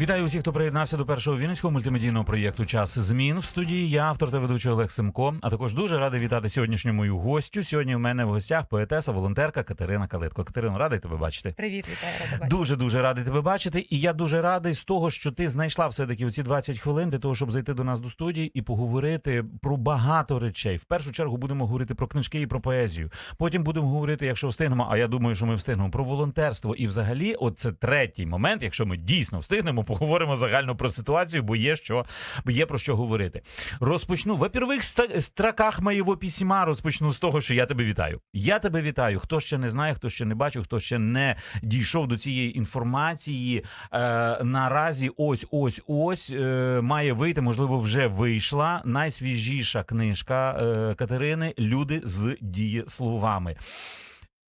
Вітаю усіх, хто приєднався до першого вінницького мультимедійного проєкту Час змін в студії. Я автор та ведучий Олег Семко. А також дуже радий вітати сьогоднішню мою гостю. Сьогодні в мене в гостях поетеса, волонтерка Катерина Калитко. Катерино, радий тебе бачити. Привіт, вітаю, рада бачити. Дуже дуже радий тебе бачити, і я дуже радий з того, що ти знайшла все таки оці 20 хвилин для того, щоб зайти до нас до студії і поговорити про багато речей. В першу чергу будемо говорити про книжки і про поезію. Потім будемо говорити, якщо встигнемо. А я думаю, що ми встигнемо про волонтерство. І взагалі, от це третій момент. Якщо ми дійсно встигнемо, поговоримо загально про ситуацію, бо є що є про що говорити. Розпочну в первих строках моєго письма. Розпочну з того, що я тебе вітаю. Я тебе вітаю. Хто ще не знає, хто ще не бачив, хто ще не дійшов до цієї інформації. Е, наразі ось ось ось е, має вийти, можливо, вже вийшла найсвіжіша книжка е, Катерини Люди з дієсловами.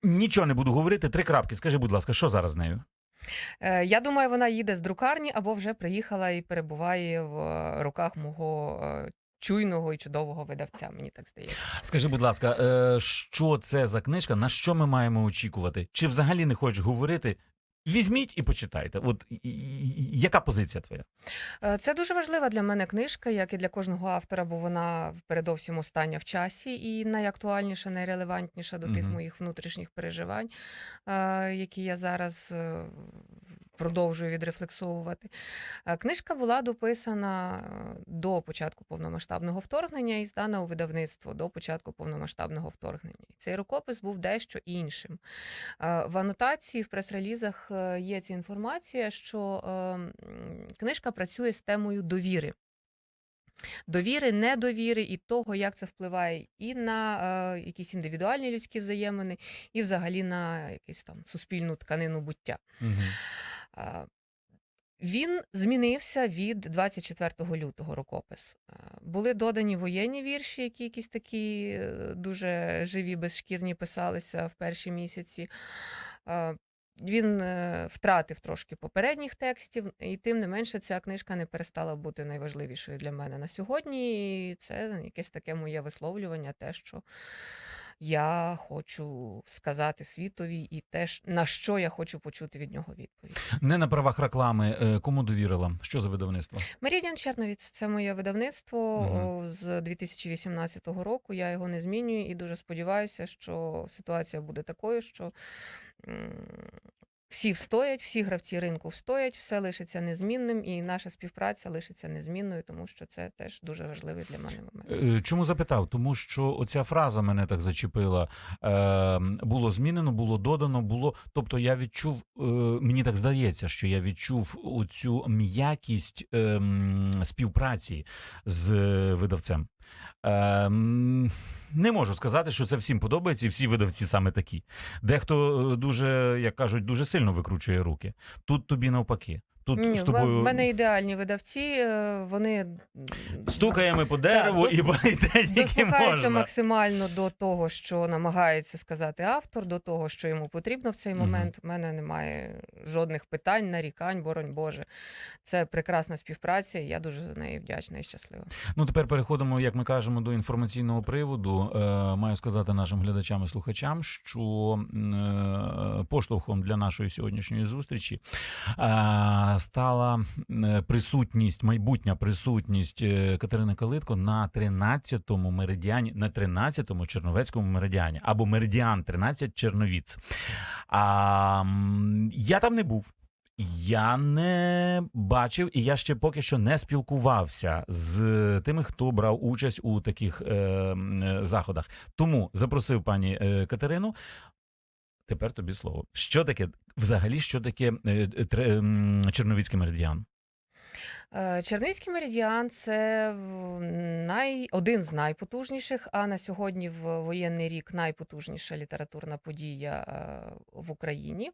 Нічого не буду говорити. Три крапки. Скажи, будь ласка, що зараз з нею? Е, Я думаю, вона їде з друкарні або вже приїхала і перебуває в руках мого е, чуйного і чудового видавця. Мені так здається. Скажи, будь ласка, е, що це за книжка? На що ми маємо очікувати? Чи взагалі не хочеш говорити? Візьміть і почитайте. От яка позиція твоя? Е, Це дуже важлива для мене книжка, як і для кожного автора, бо вона передовсім остання в часі і найактуальніша, найрелевантніша до тих угу. моїх внутрішніх переживань, е, які я зараз е, продовжую відрефлексовувати. Е, Книжка була дописана е, до початку повномасштабного вторгнення і здана у видавництво до початку повномасштабного вторгнення. Цей рукопис був дещо іншим. Е, В анотації, в прес-релізах є ця інформація, що книжка працює з темою довіри. Довіри, недовіри і того, як це впливає і на е, якісь індивідуальні людські взаємини, і взагалі на якусь там суспільну тканину буття. Е, Він змінився від 24 лютого рукопис. Е, Були додані воєнні вірші, які якісь такі е, дуже живі, безшкірні писалися в перші місяці. Е, Він е, втратив трошки попередніх текстів, і тим не менше ця книжка не перестала бути найважливішою для мене на сьогодні. І це якесь таке моє висловлювання, те, що я хочу сказати світові, і те, на що я хочу почути від нього відповідь. Не на правах реклами. е, Кому довірила? Що за видавництво? Мерідіан Черновіць це моє видавництво угу. з 2018 року. Я його не змінюю і дуже сподіваюся, що ситуація буде такою, що всі встоять, всі гравці ринку встоять, все лишиться незмінним, і наша співпраця лишиться незмінною, тому що це теж дуже важливий для мене момент. Е, Чому запитав? Тому що оця фраза мене так зачепила. Е, було змінено, було додано, було. Тобто я відчув, е, мені так здається, що я відчув оцю м'якість е, співпраці з е, видавцем. Е, не можу сказати, що це всім подобається, і всі видавці саме такі. Дехто е, дуже, як кажуть, дуже сильно викручує руки. Тут тобі навпаки. Тут Ні, з тобою в мене ідеальні видавці, е, вони стукаємо по дереву і дослухаються максимально до того, що намагається сказати автор, до того, що йому потрібно в цей момент. В мене немає жодних питань, нарікань, боронь Боже. Це прекрасна співпраця, і я дуже за неї вдячна і щаслива. Ну, тепер переходимо, як ми кажемо, до інформаційного приводу. Е, маю сказати нашим глядачам і слухачам, що е, поштовхом для нашої сьогоднішньої зустрічі е, стала присутність, майбутня присутність е, Катерини Калитко на 13-му меридіані, на 13-му Черновецькому меридіані або меридіан 13 Черновіць. А я там не був. Я не бачив, і я ще поки що не спілкувався з тими, хто брав участь у таких е, е, заходах. Тому запросив пані е, Катерину. Тепер тобі слово. Що таке взагалі? Що таке е, е, Черновіцький меридіан? Е, Чернівський меридіан це най... один з найпотужніших, а на сьогодні в воєнний рік найпотужніша літературна подія в Україні.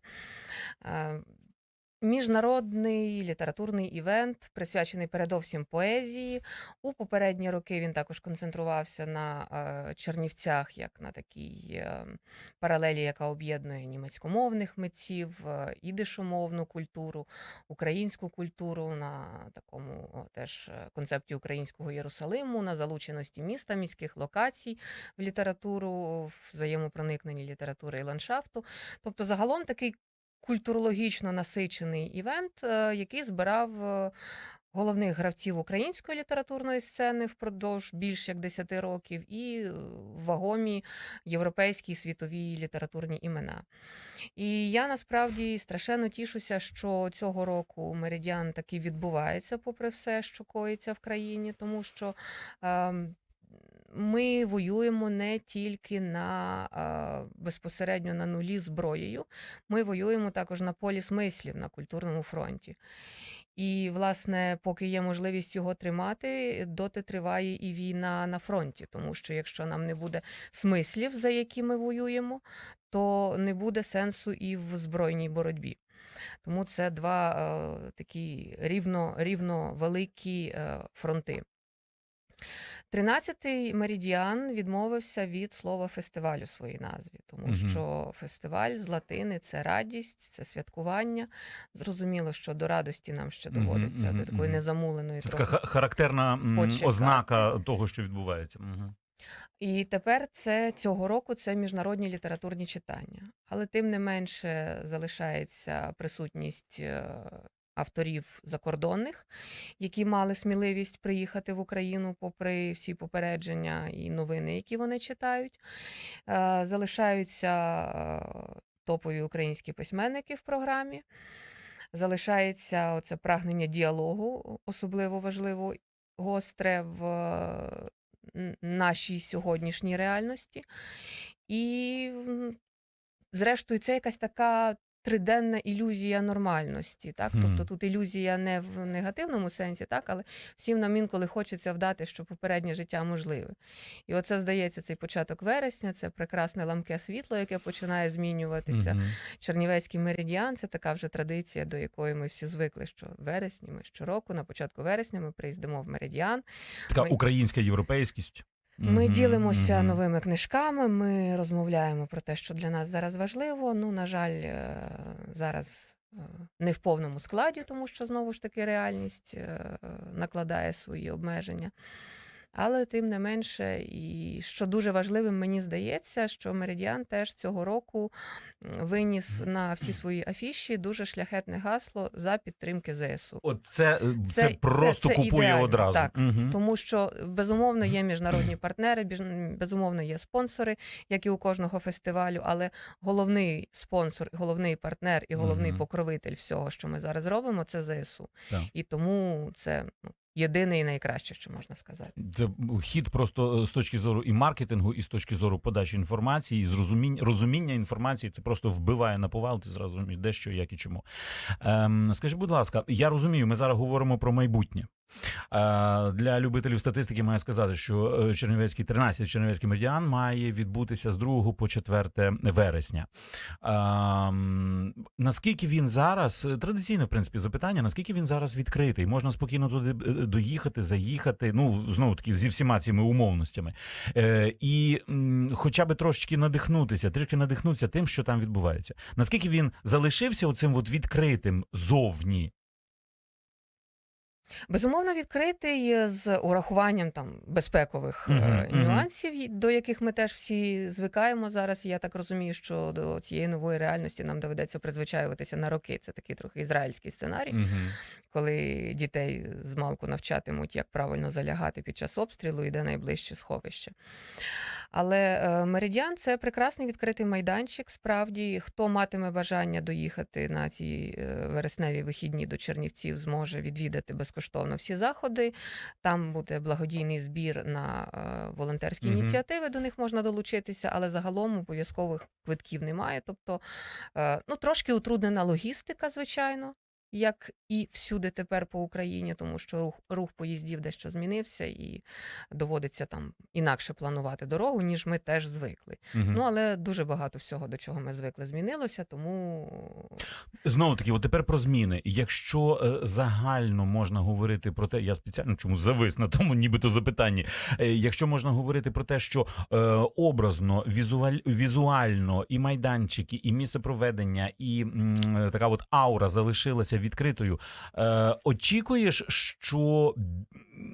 Міжнародний літературний івент, присвячений передовсім поезії. У попередні роки він також концентрувався на е, Чернівцях, як на такій е, паралелі, яка об'єднує німецькомовних митців, е, ідишомовну культуру, українську культуру, на такому теж концепті українського Єрусалиму, на залученості міста, міських локацій в літературу, взаємопроникненні літератури і ландшафту. Тобто, загалом такий культурологічно насичений івент, е, який збирав е, головних гравців української літературної сцени впродовж більш як 10 років, і е, вагомі європейські світові літературні імена. І я насправді страшенно тішуся, що цього року меридіан таки відбувається, попри все, що коїться в країні, тому що. ем, ми воюємо не тільки на безпосередньо на нулі зброєю, ми воюємо також на полі смислів на культурному фронті. І, власне, поки є можливість його тримати, доти триває і війна на фронті, тому що якщо нам не буде смислів, за які ми воюємо, то не буде сенсу і в збройній боротьбі. Тому це два е, такі рівно, рівно великі е, фронти. Тринадцятий меридіан відмовився від слова фестиваль у своїй назві, тому Мгм. що фестиваль з латини це радість, це святкування. Зрозуміло, що до радості нам ще доводиться, мгм, до такої мгм. незамуленої Це така характерна Почекати. ознака того, що відбувається. Мгм. І тепер це цього року це міжнародні літературні читання. Але тим не менше залишається присутність е, авторів закордонних, які мали сміливість приїхати в Україну попри всі попередження і новини, які вони читають. Е, Залишаються е, топові українські письменники в програмі. Залишається оце прагнення діалогу, особливо важливо гостре в нашій сьогоднішній реальності. І, зрештою, це якась така триденна ілюзія нормальності. Так? Тобто тут ілюзія не в негативному сенсі, так? але всім нам інколи хочеться вдати, що попереднє життя можливе. І оце, здається, цей початок вересня, це прекрасне ламке світло, яке починає змінюватися. Мгм. Чернівецький меридіан це така вже традиція, до якої ми всі звикли, що в вересні ми щороку, на початку вересня, ми приїздимо в меридіан. Така Ми- українська європейськість. Ми ділимося новими книжками. Ми розмовляємо про те, що для нас зараз важливо. Ну, на жаль, е, зараз е, не в повному складі, тому що знову ж таки реальність е, накладає свої обмеження. Але тим не менше, і що дуже важливим, мені здається, що Меридіан теж цього року виніс на всі свої афіші дуже шляхетне гасло за підтримки ЗСУ. От це, це, Це- просто це- це купує ідеально, одразу. так. Мгм. Тому що безумовно є міжнародні партнери, безумовно є спонсори, як і у кожного фестивалю. Але головний спонсор, головний партнер і головний Мгм. покровитель всього, що ми зараз робимо, це ЗСУ. Так. І тому це ну, єдине і найкраще, що можна сказати. Це хід просто е, з точки зору і маркетингу, і з точки зору подачі інформації, і зрозуміння розуміння інформації. Це просто вбиває на повал. Ти зразу розумієш, де що, як і чому. Ем, скажи, будь ласка, я розумію, ми зараз говоримо про майбутнє. Е, для любителів статистики маю сказати, що е, Чернівецький 13 Чернівецький медіан має відбутися з 2 по 4 вересня. Ем, наскільки він зараз е, традиційне в принципі запитання, наскільки він зараз відкритий? Можна спокійно туди е, доїхати, заїхати. Ну знову таки зі всіма цими умовностями, е, і хоча б трошечки надихнутися, трішки надихнутися тим, що там відбувається. Наскільки він залишився оцим от відкритим зовні? Безумовно, відкритий з урахуванням там безпекових е, Мгм, мгм. нюансів, і- до яких ми теж всі звикаємо зараз. Я так розумію, що до цієї нової реальності нам доведеться призвичаюватися на роки. Це такий трохи ізраїльський сценарій. Угу. коли дітей з малку навчатимуть, як правильно залягати під час обстрілу і де найближче сховище. Але е, Меридіан це прекрасний відкритий майданчик. Справді, хто матиме бажання доїхати на ці е, вересневі вихідні до Чернівців, зможе відвідати безкоштовно всі заходи. Там буде благодійний збір на е, волонтерські Мгм. ініціативи. До них можна долучитися, але загалом обов'язкових квитків немає. Тобто, ну трошки утруднена логістика, звичайно. Як і всюди тепер по Україні, тому що рух, рух поїздів дещо змінився і доводиться там інакше планувати дорогу, ніж ми теж звикли. Мгм. Ну але дуже багато всього, до чого ми звикли, змінилося, тому Знову таки, от тепер про зміни. Якщо е, загально можна говорити про те, я спеціально чому завис на тому, нібито запитанні. Е, якщо можна говорити про те, що е, образно, візуаль, візуально і майданчики, і місце проведення, і м, е, така от аура залишилася відкритою. Е, очікуєш, що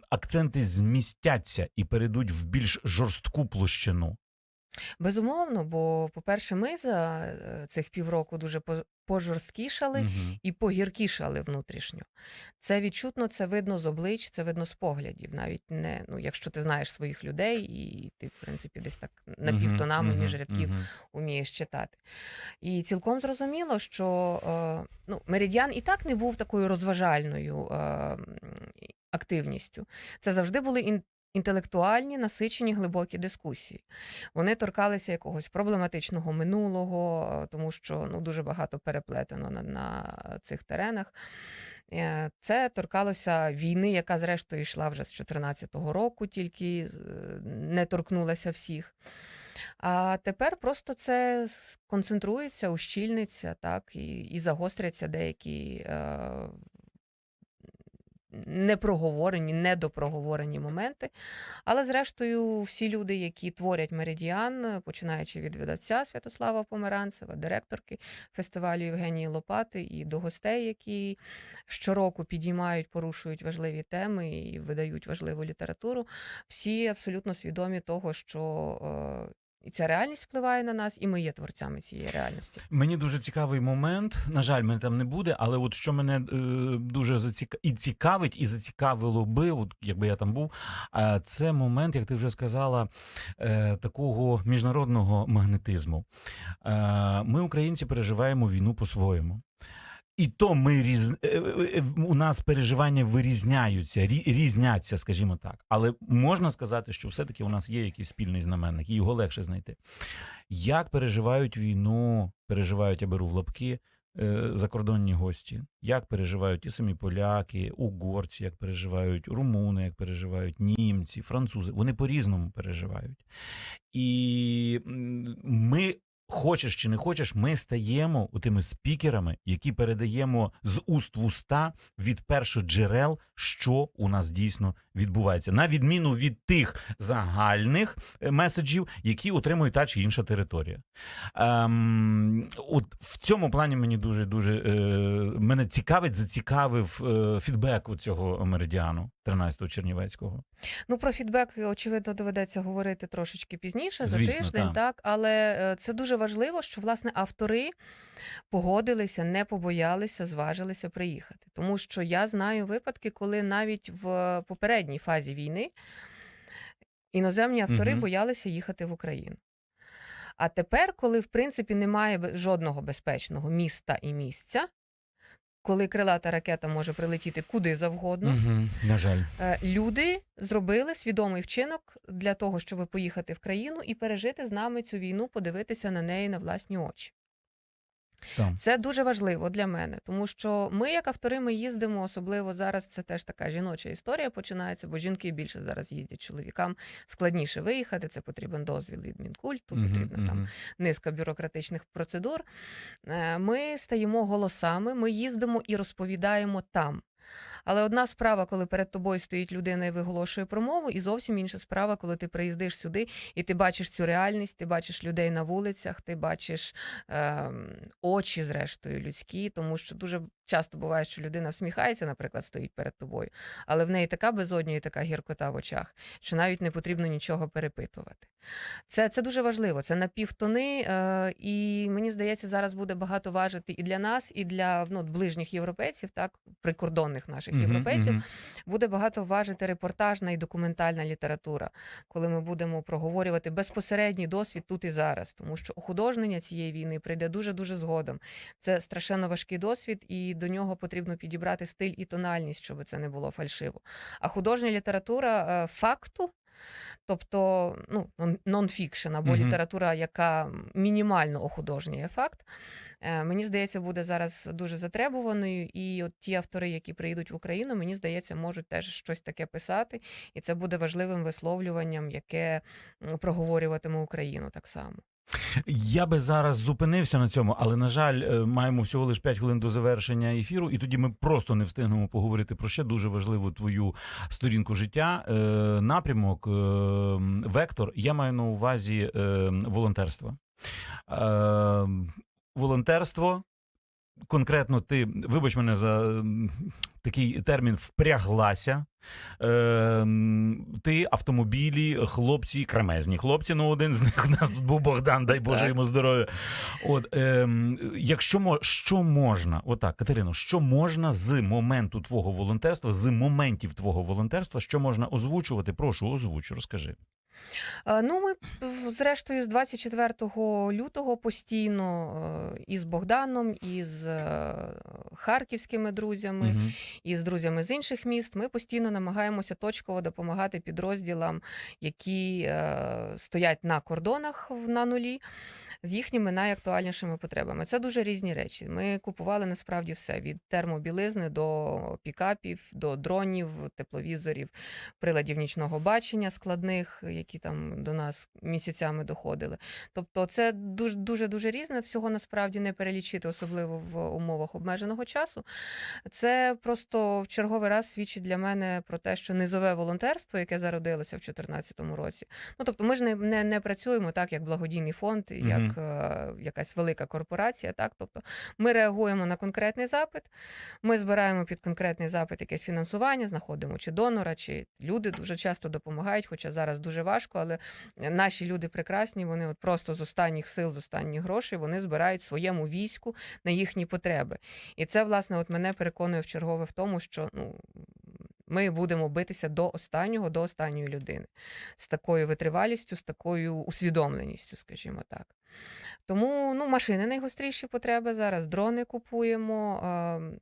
акценти змістяться і перейдуть в більш жорстку площину? Безумовно, бо, по-перше, ми за е, цих півроку дуже пожорсткішали. Мгм. і погіркішали внутрішньо. Це відчутно, це видно з облич, це видно з поглядів. Навіть не ну, якщо ти знаєш своїх людей, і ти, в принципі, десь так напівтонами Мгм, між рядків мгм. умієш читати. І цілком зрозуміло, що е, ну, меридіан і так не був такою розважальною е, активністю. Це завжди були інтелектуальні, насичені, глибокі дискусії. Вони торкалися якогось проблематичного минулого, е, тому що ну, дуже багато переплетено на, на цих теренах. Е, Це торкалося війни, яка зрештою йшла вже з 2014 року, тільки е, не торкнулася всіх. А тепер просто це концентрується, ущільниться, так, і, і загостряться деякі е, непроговорені, недопроговорені моменти. Але, зрештою, всі люди, які творять меридіан, починаючи від видавця Святослава Померанцева, директорки фестивалю Євгенії Лопати, і до гостей, які щороку підіймають, порушують важливі теми і видають важливу літературу, всі абсолютно свідомі того, що е, і ця реальність впливає на нас, і ми є творцями цієї реальності. Мені дуже цікавий момент. На жаль, мене там не буде, але от що мене е, дуже заціка... і цікавить, і зацікавило би, от якби я там був, е, це момент, як ти вже сказала, е, такого міжнародного магнетизму. Е, ми, українці, переживаємо війну по-своєму. І то ми різ... е, е, е, у нас переживання вирізняються, різняться, скажімо так. Але можна сказати, що все-таки у нас є якийсь спільний знаменник, і його легше знайти. Як переживають війну, переживають, я беру в лапки, закордонні гості? Як переживають ті самі поляки, угорці, як переживають румуни, як переживають німці, французи? Вони по-різному переживають. І ми. Хочеш чи не хочеш, ми стаємо тими спікерами, які передаємо з уст в уста від першоджерел, що у нас дійсно відбувається, на відміну від тих загальних е, меседжів, які отримує та чи інша територія. Ем, от в цьому плані мені дуже дуже е, мене цікавить, зацікавив е, фідбек у цього меридіану 13-го Чернівецького. Ну, про фідбек, очевидно, доведеться говорити трошечки пізніше, Звісно, за тиждень, так. так. Але е, це дуже важливо, що власне автори погодилися, не побоялися, зважилися приїхати. Тому що я знаю випадки, коли навіть в попередній фазі війни іноземні автори угу. боялися їхати в Україну. А тепер, коли в принципі немає жодного безпечного міста і місця, коли крилата ракета може прилетіти куди завгодно, Угу, на жаль. Е, Люди зробили свідомий вчинок для того, щоб поїхати в країну і пережити з нами цю війну, подивитися на неї на власні очі. Так. Це дуже важливо для мене, тому що ми, як автори, ми їздимо, особливо зараз. Це теж така жіноча історія починається, бо жінки більше зараз їздять чоловікам. Складніше виїхати. Це потрібен дозвіл від мінкульту, угу, потрібна там низка бюрократичних процедур. Е, Ми стаємо голосами, ми їздимо і розповідаємо там. Але одна справа, коли перед тобою стоїть людина і виголошує промову, і зовсім інша справа, коли ти приїздиш сюди і ти бачиш цю реальність, ти бачиш людей на вулицях, ти бачиш ем, очі, зрештою, людські, тому що дуже часто буває, що людина всміхається, наприклад, стоїть перед тобою, але в неї така безодня і така гіркота в очах, що навіть не потрібно нічого перепитувати. Це, це дуже важливо. Це на півтони, е, і мені здається, зараз буде багато важити і для нас, і для ну, ближніх європейців, так прикордонних наших Європейців. Буде багато важити репортажна і документальна література, коли ми будемо проговорювати безпосередній досвід тут і зараз, тому що художнення цієї війни прийде дуже дуже згодом. Це страшенно важкий досвід, і до нього потрібно підібрати стиль і тональність, щоб це не було фальшиво. А художня література е, факту. Тобто ну, нонфікшн або Мгм. література, яка мінімально охудожнює факт. Е, Мені здається, буде зараз дуже затребуваною, і от ті автори, які приїдуть в Україну, мені здається, можуть теж щось таке писати, і це буде важливим висловлюванням, яке проговорюватиме Україну так само. Я би зараз зупинився на цьому, але на жаль, е, маємо всього лише 5 хвилин до завершення ефіру, і тоді ми просто не встигнемо поговорити про ще дуже важливу твою сторінку життя. Е, напрямок, е, вектор. Я маю на увазі волонтерство. Волонтерство. Конкретно ти, вибач мене за такий термін впряглася. Е, ти автомобілі, хлопці, кремезні хлопці. Ну, один з них у нас був Богдан, дай Боже Так. йому здоров'я. От е, якщо мо, що можна, отак, Катерино, що можна з моменту твого волонтерства, з моментів твого волонтерства, що можна озвучувати? Прошу, озвуч, розкажи. Е, Ну, ми зрештою з 24 лютого постійно е, із Богданом, із е, харківськими друзями, Мгм. І з друзями з інших міст. Ми постійно намагаємося точково допомагати підрозділам, які е, стоять на кордонах на нулі. З їхніми найактуальнішими потребами. Це дуже різні речі. Ми купували насправді все: від термобілизни до пікапів, до дронів, тепловізорів, приладів нічного бачення складних, які там до нас місяцями доходили. Тобто, це дуже дуже дуже різне. Всього насправді не перелічити, особливо в умовах обмеженого часу. Це просто в черговий раз свідчить для мене про те, що низове волонтерство, яке зародилося в 2014 році. Ну тобто, ми ж не, не, не працюємо так, як благодійний фонд, як Мгм. е, якась велика корпорація. Так, тобто, ми реагуємо на конкретний запит. Ми збираємо під конкретний запит якесь фінансування, знаходимо чи донора, чи люди дуже часто допомагають, хоча зараз дуже важко, але наші люди прекрасні, вони от просто з останніх сил, з останніх грошей вони збирають своєму війську на їхні потреби. І це, власне, от мене переконує в чергове в тому, що ну. Ми будемо битися до останнього, до останньої людини з такою витривалістю, з такою усвідомленістю, скажімо так. Тому ну, машини найгостріші потреби зараз. Дрони купуємо, е,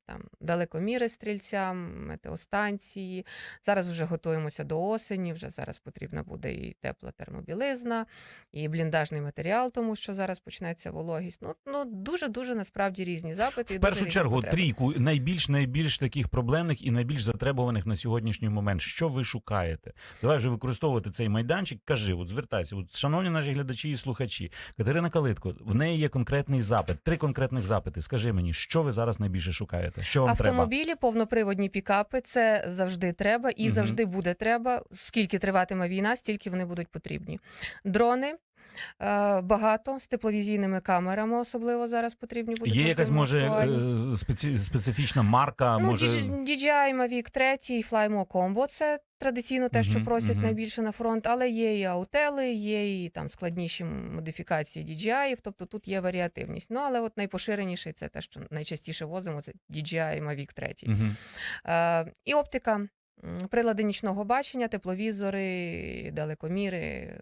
там далекоміри стрільцям, метеостанції. Зараз вже готуємося до осені. Вже зараз потрібна буде і тепла термобілизна, і бліндажний матеріал, тому що зараз почнеться вологість. Ну, ну дуже дуже насправді різні запити. В першу чергу, потреби. трійку найбільш найбільш таких проблемних і найбільш затребуваних на сьогоднішній момент. Що ви шукаєте? Давай вже використовувати цей майданчик. Кажи, от звертайся. От, шановні наші глядачі і слухачі, Катерина Калитко, в неї є конкретний запит, три конкретних запити. Скажи мені, що ви зараз найбільше шукаєте? Що вам треба? Автомобілі, повноприводні пікапи це завжди треба і угу. завжди буде треба. Скільки триватиме війна, стільки вони будуть потрібні. Дрони. Е, Багато з тепловізійними камерами, особливо зараз потрібні будуть. Є якась може е, спеці... специфічна марка? Ну, може DJI Mavic 3 і Flymo Combo це традиційно те, що просять мгм. найбільше на фронт, але є і аутели, є і там складніші модифікації DJI, тобто тут є варіативність. Ну, але от найпоширеніший це те, що найчастіше возимо, це DJI Mavic 3. Мгм. Е, і оптика, прилади нічного бачення, тепловізори, далекоміри.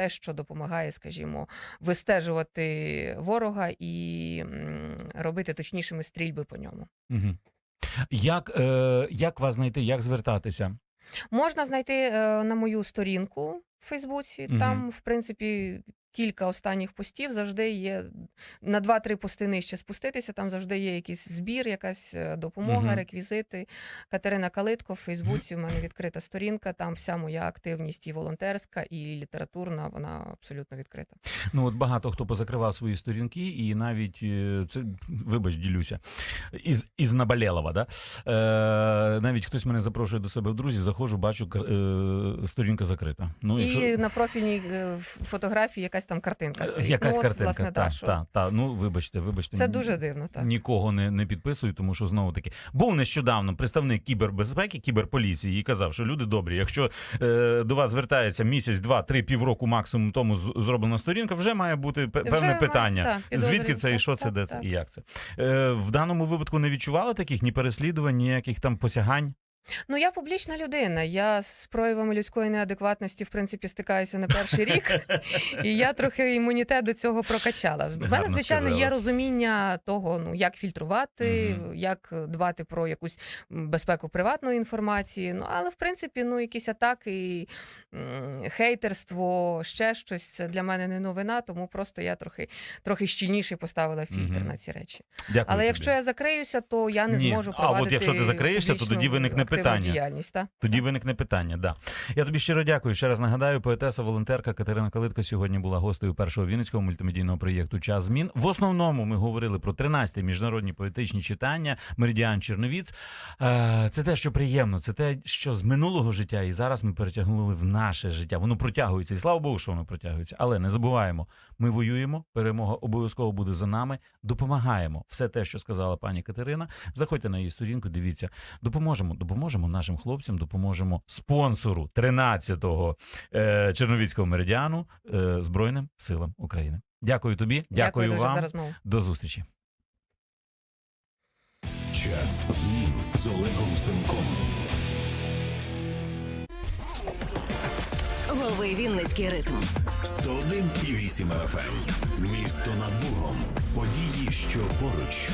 Те, що допомагає, скажімо, вистежувати ворога і робити точнішими стрільби по ньому. Угу. Як, е, як вас знайти, як звертатися? Можна знайти е, на мою сторінку в Фейсбуці. Угу. Там, в принципі, кілька останніх постів завжди є на два-три пости нижче спуститися. Там завжди є якийсь збір, якась е, допомога, Мгм. реквізити. Катерина Калитко в Фейсбуці. У мене відкрита сторінка. Там вся моя активність і волонтерська, і літературна. Вона абсолютно відкрита. Ну от багато хто позакривав свої сторінки, і навіть е, це вибач, ділюся із, із Наболєлова, да? Е, навіть хтось мене запрошує до себе в друзі, заходжу, бачу е, сторінка закрита. Ну, І на профільній е, фотографії якась там картинка. Е, стоїть. Якась ну, от, картинка. Власне, та, що так, та. Ну, вибачте, вибачте. Це дуже дивно. Так. Нікого не, не підписую, тому що знову таки був нещодавно представник кібербезпеки, кіберполіції і казав, що люди добрі, якщо е, до вас звертається місяць, два, три, півроку максимум тому зроблена сторінка, вже має бути пе- Вже певне має, питання. так, підозрюю. Звідки це і що це, так, де це так. і як це? Е, в даному випадку не відчували таких ні переслідувань, ніяких там посягань. Ну, я публічна людина. Я з проявами людської неадекватності, в принципі, стикаюся не перший рік, і я трохи імунітет до цього прокачала. В мене, звичайно, сказала. є розуміння того, ну як фільтрувати, Мгм. як дбати про якусь безпеку приватної інформації. Ну, але в принципі, ну якісь атаки, хейтерство, ще щось це для мене не новина, тому просто я трохи, трохи щільніше поставила фільтр Мгм. на ці речі. Дякую. Але тобі. якщо я закриюся, то я не Ні. зможу А, от якщо ти закриєшся, то тоді виникне активну питання. діяльність. Та? Тоді виникне питання. Да. Я тобі щиро дякую. Ще раз нагадаю, поетеса, волонтерка Катерина Калитко сьогодні була гостею першого вінницького мультимедійного проєкту Час змін. В основному ми говорили про 13-ті міжнародні поетичні читання Меридіан Черновіць. Е, Це те, що приємно, це те, що з минулого життя, і зараз ми перетягнули в наше життя. Воно протягується, і слава Богу, що воно протягується. Але не забуваємо, ми воюємо. Перемога обов'язково буде за нами. Допомагаємо. Все те, що сказала пані Катерина. Заходьте на її сторінку, дивіться. Допоможемо, допоможемо нашим хлопцям, допоможемо спонсору 13-го е, Черновіцького меридіану е, Збройним силам України. Дякую тобі, дякую, дуже вам. за розмову. До зустрічі. Час змін з Олегом Семком. Лови Вінницький ритм. 101,8 FM. Місто над Богом. Події, що поруч.